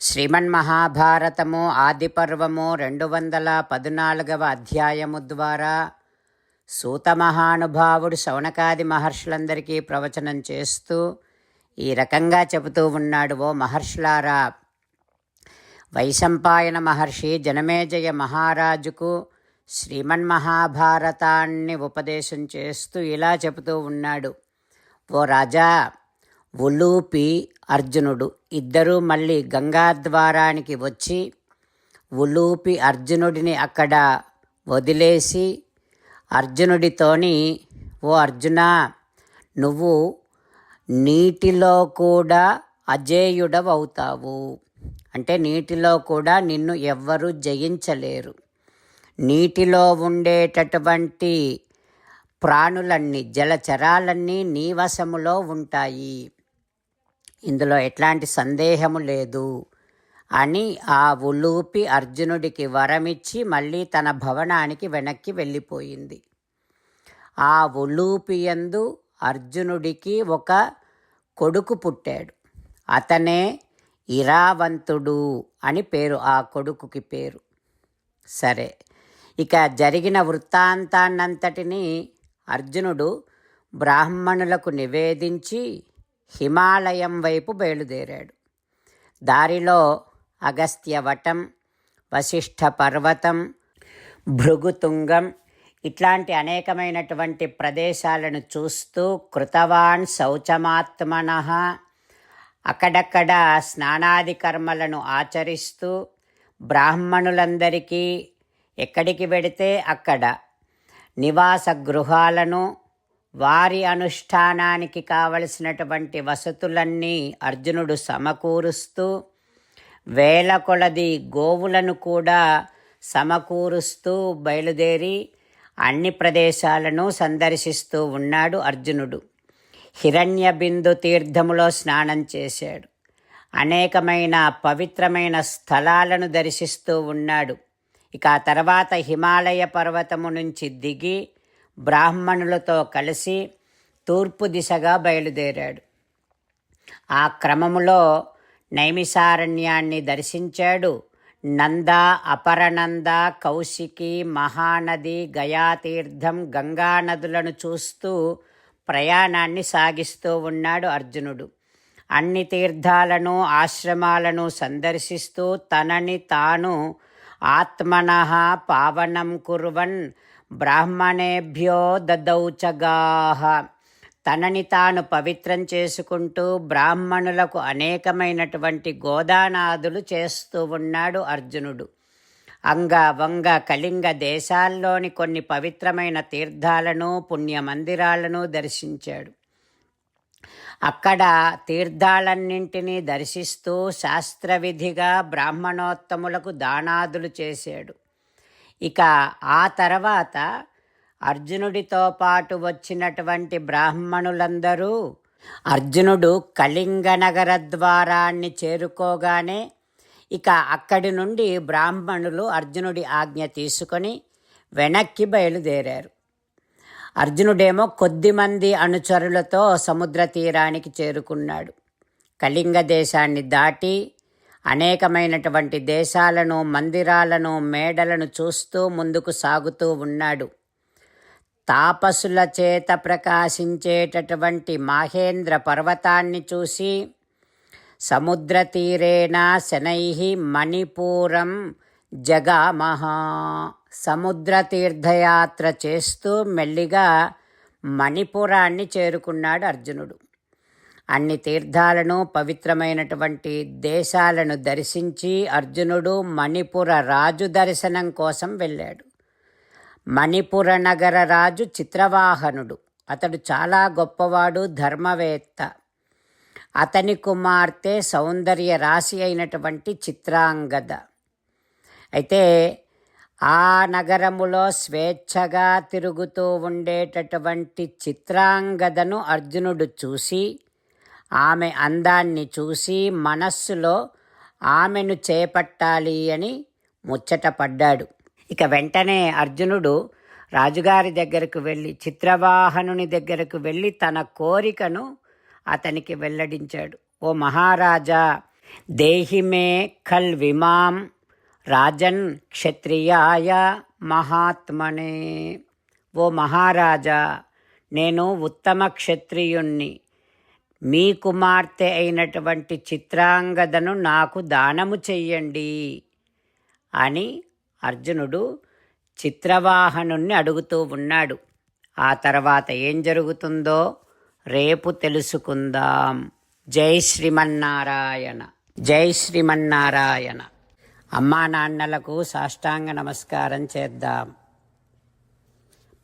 శ్రీమన్మహాభారతము ఆదిపర్వము రెండు వందల పద్నాలుగవ అధ్యాయము ద్వారా సూతమహానుభావుడు శౌనకాది మహర్షులందరికీ ప్రవచనం చేస్తూ ఈ రకంగా చెబుతూ ఉన్నాడు ఓ మహర్షులారా వైశంపాయన మహర్షి జనమేజయ మహారాజుకు శ్రీమన్మహాభారతాన్ని ఉపదేశం చేస్తూ ఇలా చెబుతూ ఉన్నాడు ఓ రాజా ఉలూపి అర్జునుడు. ఇద్దరూ మళ్ళీ గంగాద్వారానికి వచ్చి ఉలూపి అర్జునుడిని అక్కడ వదిలేసి అర్జునుడితోని ఓ అర్జున నువ్వు నీటిలో కూడా అజేయుడవవుతావు. అంటే నీటిలో కూడా నిన్ను ఎవ్వరూ జయించలేరు. నీటిలో ఉండేటటువంటి ప్రాణులన్నీ జలచరాలన్నీ నీ వశములో ఉంటాయి. ఇందులో ఎట్లాంటి సందేహము లేదు. అని ఆ ఉలూపి అర్జునుడికి వరమిచ్చి మళ్ళీ తన భవనానికి వెనక్కి వెళ్ళిపోయింది. ఆ ఉలూపియందు అర్జునుడికి ఒక కొడుకు పుట్టాడు. అతనే ఇరావంతుడు అని పేరు ఆ కొడుకుకి పేరు. సరే ఇక జరిగిన వృత్తాంతాన్నంతటినీ అర్జునుడు బ్రాహ్మణులకు నివేదించి హిమాలయం వైపు బయలుదేరాడు. దారిలో అగస్త్యవటం వశిష్ఠ పర్వతం భృగుతుంగం ఇట్లాంటి అనేకమైనటువంటి ప్రదేశాలను చూస్తూ కృతవాన్ శౌచమాత్మన అక్కడక్కడ స్నానాది కర్మలను ఆచరిస్తూ బ్రాహ్మణులందరికీ ఎక్కడికి వెడితే అక్కడ నివాస గృహాలను వారి అనుష్ఠానానికి కావలసినటువంటి వసతులన్నీ అర్జునుడు సమకూరుస్తూ వేల కొలది గోవులను కూడా సమకూరుస్తూ బయలుదేరి అన్ని ప్రదేశాలను సందర్శిస్తూ ఉన్నాడు అర్జునుడు. హిరణ్య బిందు తీర్థములో స్నానం చేశాడు. అనేకమైన పవిత్రమైన స్థలాలను దర్శిస్తూ ఉన్నాడు. ఇక ఆ తర్వాత హిమాలయ పర్వతము నుంచి దిగి బ్రాహ్మణులతో కలిసి తూర్పు దిశగా బయలుదేరాడు. ఆ క్రమములో నైమిసారణ్యాన్ని దర్శించాడు. నంద అపరనంద కౌశికి మహానది గయాతీర్థం గంగా నదులను చూస్తూ ప్రయాణాన్ని సాగిస్తూ ఉన్నాడు అర్జునుడు. అన్ని తీర్థాలను ఆశ్రమాలను సందర్శిస్తూ తనని తాను ఆత్మన పావనం కుర్వన్ బ్రాహ్మణేభ్యో దదౌచగాహ తనని తాను పవిత్రం చేసుకుంటూ బ్రాహ్మణులకు అనేకమైనటువంటి గోదానాదులు చేస్తూ ఉన్నాడు అర్జునుడు. అంగ వంగ కళింగ దేశాల్లోని కొన్ని పవిత్రమైన తీర్థాలను పుణ్యమందిరాలను దర్శించాడు. అక్కడ తీర్థాలన్నింటినీ దర్శిస్తూ శాస్త్రవిధిగా బ్రాహ్మణోత్తములకు దానాదులు చేశాడు. ఇక ఆ తర్వాత అర్జునుడితో పాటు వచ్చినటువంటి బ్రాహ్మణులందరూ అర్జునుడు కళింగ నగర ద్వారాన్ని చేరుకోగానే ఇక అక్కడి నుండి బ్రాహ్మణులు అర్జునుడి ఆజ్ఞ తీసుకొని వెనక్కి బయలుదేరారు. అర్జునుడేమో కొద్దిమంది అనుచరులతో సముద్ర తీరానికి చేరుకున్నాడు. కళింగ దేశాన్ని దాటి అనేకమైనటువంటి దేశాలను మందిరాలను మేడలను చూస్తూ ముందుకు సాగుతూ ఉన్నాడు. తాపసుల చేత ప్రకాశించేటటువంటి మాహేంద్ర పర్వతాన్ని చూసి సముద్ర తీరేణ శనై మణిపూరం జగామహా. సముద్ర తీర్థయాత్ర చేస్తూ మెల్లిగా మణిపురాన్ని చేరుకున్నాడు అర్జునుడు. అన్ని తీర్థాలను పవిత్రమైనటువంటి దేశాలను దర్శించి అర్జునుడు మణిపుర రాజు దర్శనం కోసం వెళ్ళాడు. మణిపుర నగర రాజు చిత్రవాహనుడు. అతడు చాలా గొప్పవాడు ధర్మవేత్త. అతని కుమార్తె సౌందర్య రాశి అయినటువంటి చిత్రాంగద. అయితే ఆ నగరములో స్వేచ్ఛగా తిరుగుతూ ఉండేటటువంటి చిత్రాంగదను అర్జునుడు చూసి ఆమె అందాన్ని చూసి మనస్సులో ఆమెను చేపట్టాలి అని ముచ్చటపడ్డాడు ఇక వెంటనే అర్జునుడు రాజుగారి దగ్గరకు వెళ్ళి చిత్రవాహనుని దగ్గరకు వెళ్ళి తన కోరికను అతనికి వెల్లడించాడు. ఓ మహారాజా దేహిమే ఖల్ విమాం రాజన్ క్షత్రియాయ మహాత్మనే. ఓ మహారాజా నేను ఉత్తమ క్షత్రియుణ్ణి. మీ కుమార్తె అయినటువంటి చిత్రాంగదను నాకు దానము చెయ్యండి అని అర్జునుడు చిత్రవాహనుణ్ణి అడుగుతూ ఉన్నాడు. ఆ తర్వాత ఏం జరుగుతుందో రేపు తెలుసుకుందాం. జై శ్రీమన్నారాయణ. జై శ్రీమన్నారాయణ. అమ్మా నాన్నలకు సాష్టాంగ నమస్కారం చేద్దాం.